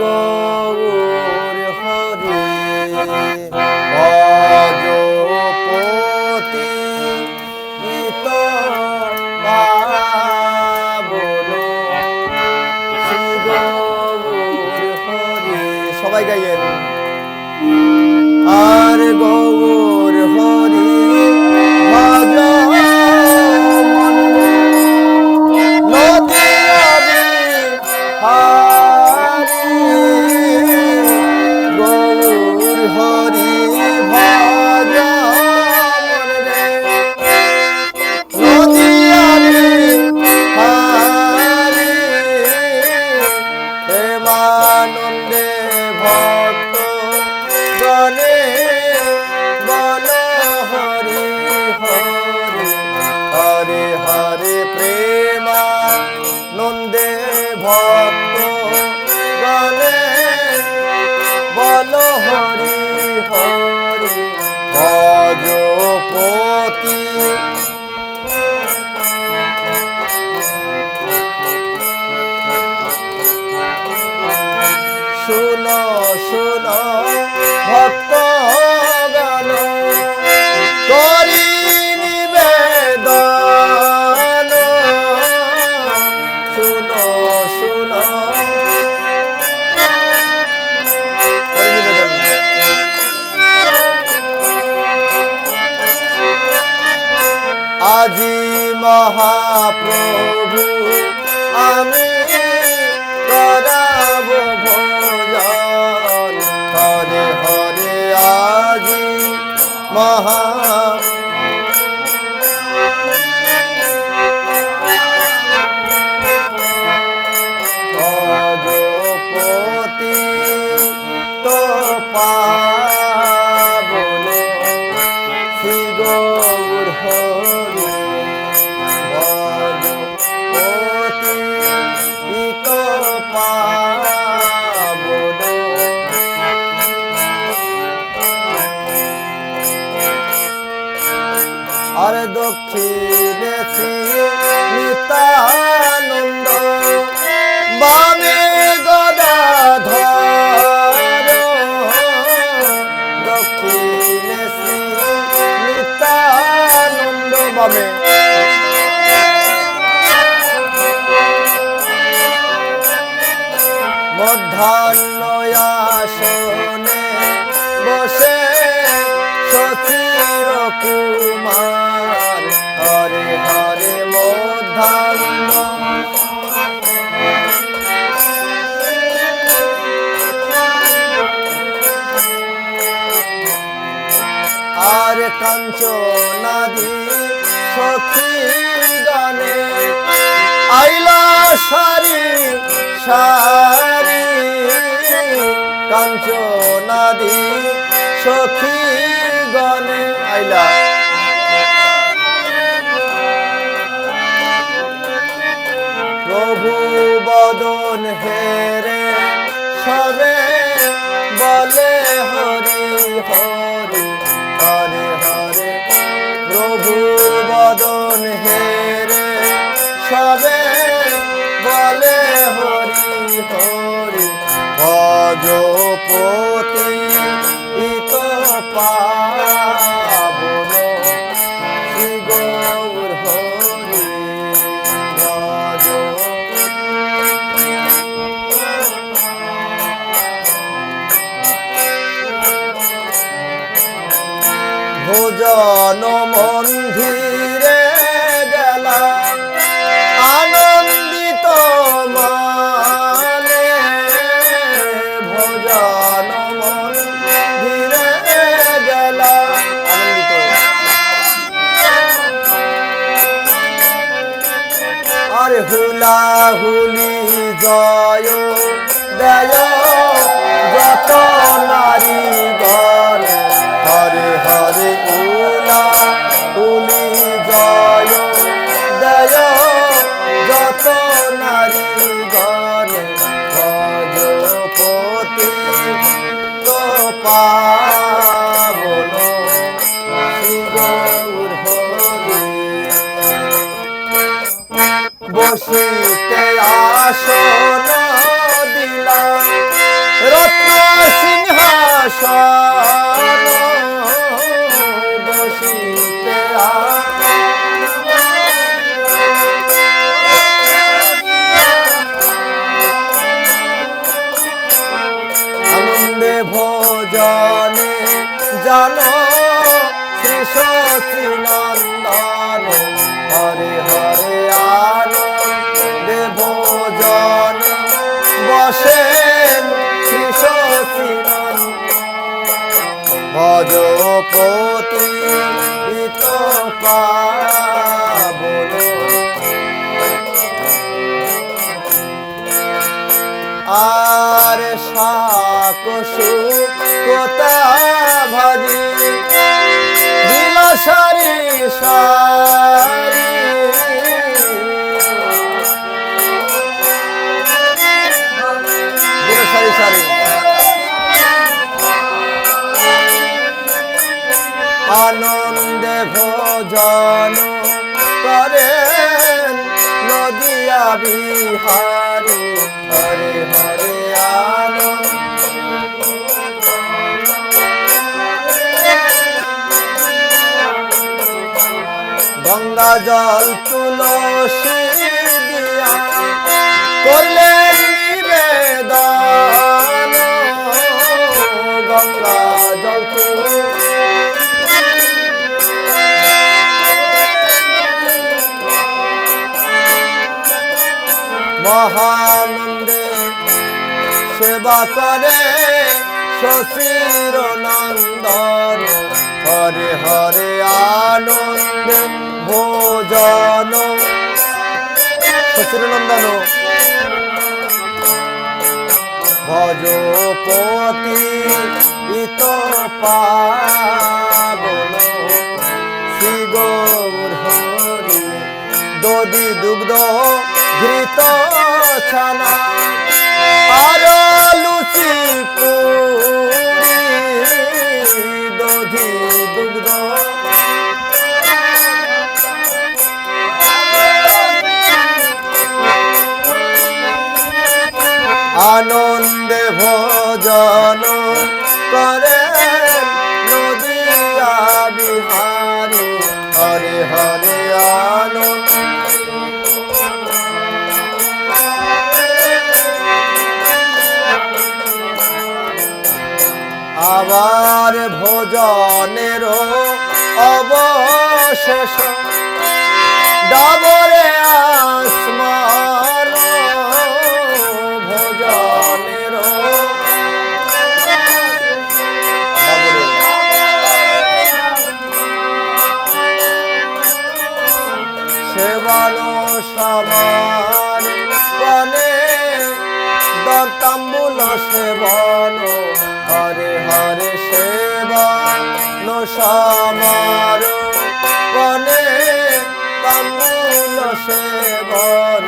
গৌর হরে ভজপতি সবাই গাইয়েন। আর গৌর শুনো শোনো ভক্ত মহাপ্রভু আমি করাব ভোজন। হরে হরে আজি মহা ভজপতি তো পাবন কুমার হরে সখী গানে আইলা সারি সারি। কাঞ্চনাদি সখী আইলা প্রভু বদন হেরে সবে বলে হরি হরি, হরে হরে। প্রভু বদন হেরে সবে বলে হরি হরি। ভজপতি হুলা হুলি জয়, দেয় যত নারী গণ হরে হরে উলা হুলি জয়, দেয় যত নারী গণ ভজপতি পাবন শ্রী গৌর হরি পাবন আর সাকসু কোতা ভাজি দিল সারি। সারি সারি আনন্দে ভোজন করেন নদিয়া বিহারি হরে হরে আনন্দ। গঙ্গা জল তুলসী দিয়া করলেন সেবা করে শশীর নন্দন, হরে হরে আনন্দে ভোজন। শশীর নন্দন। ভজপতি ইত পাবন দধি দুগ্ধ ঘৃত ছানা। আনন্দে ভোজন করে নদিয়া বিহারি হরে হরে আনন্দ। আবার ভোজনের অবশেষ ডাবরে আসমান সমার কনে তাম্বুল সেবন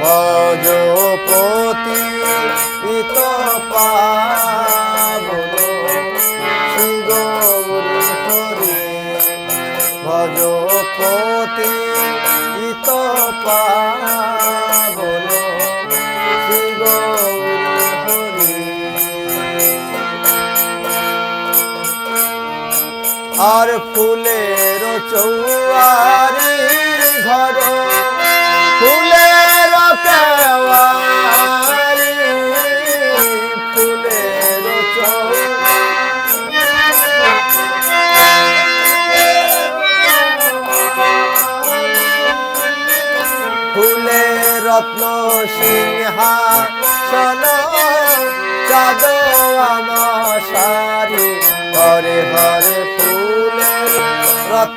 ভজপতি। আর ফুলের চৌয়ারি ঘর। ফুলের কেওয়ারি রত্ন সিংহাসন চাঁদ আমাশারি হরে হরে ফুলে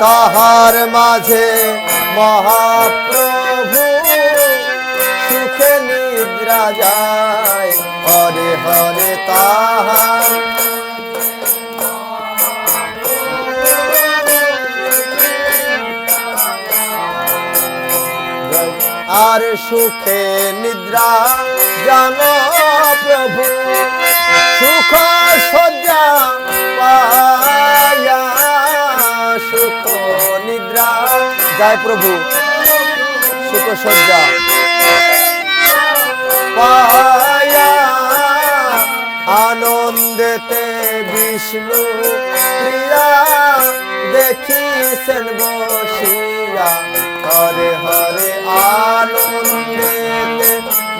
তাহার মাঝে মহাপ্রভু নিদ্রা যায়। হরে হরে তাহার। আর সুখে নিদ্রা জান প্রভু, সুখ সজ্জা যায় প্রভু। সুখ পায়া আনন্দেতে বিষ্ণু প্রিয়া, দেখিছেন বসিয়া হরে হরে আনন্দেতে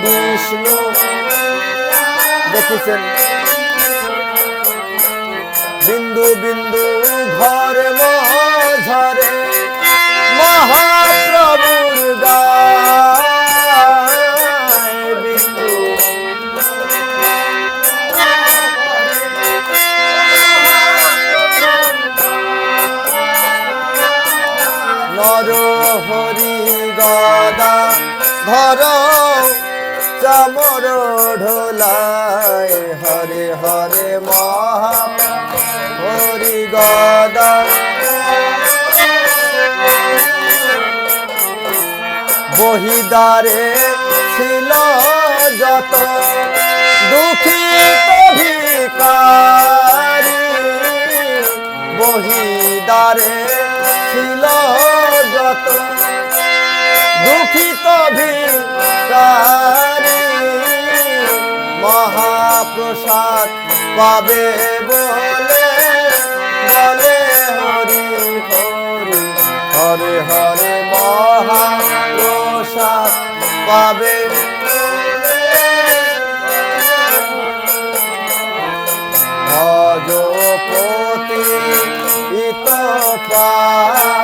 বিষ্ণু দেখিছেন। বিন্দু বিন্দু ঘরে মঝরে বহিদারে ছিল যত দুঃখিত ভিকারি বহিদারে ছিল যত দুঃখিত ভিকারি মহাপ্রসাদ পাবে বলে বলে হরি হরি হরে হরে মহাপ্রসাদ পাবে ভজপতি ইত পাবন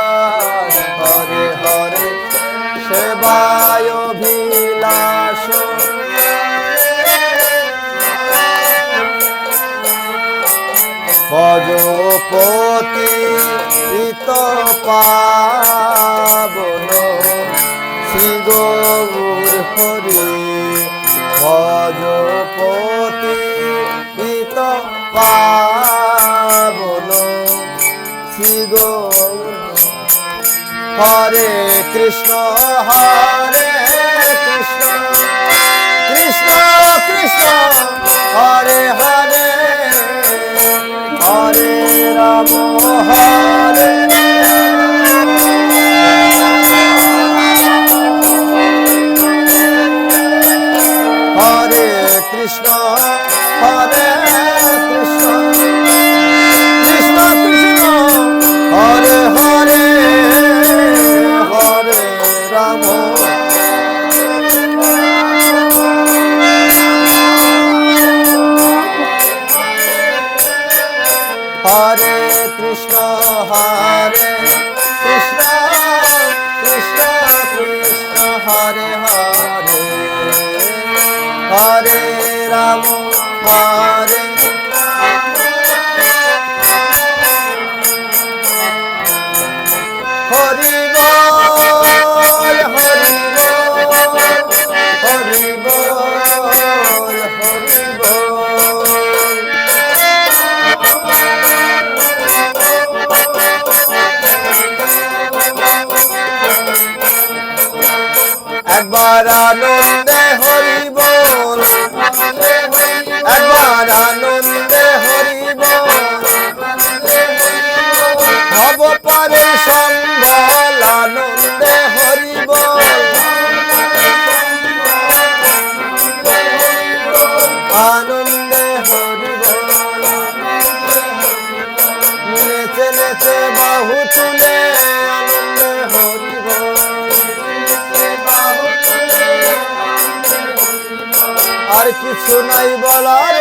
ভজপতি ইত পাবন। শ্রী হরি ভজপতি ইত পাবন। শ্রী হরে কৃষ্ণ হরে কৃষ্ণ। কৃষ্ণ কৃষ্ণ, হরে হরে। রাম হরে হরে একবার আনন্দে হরি বল। একবার আনন্দে হরি বল। ভব পারে সম্বল কিছু নাই বলার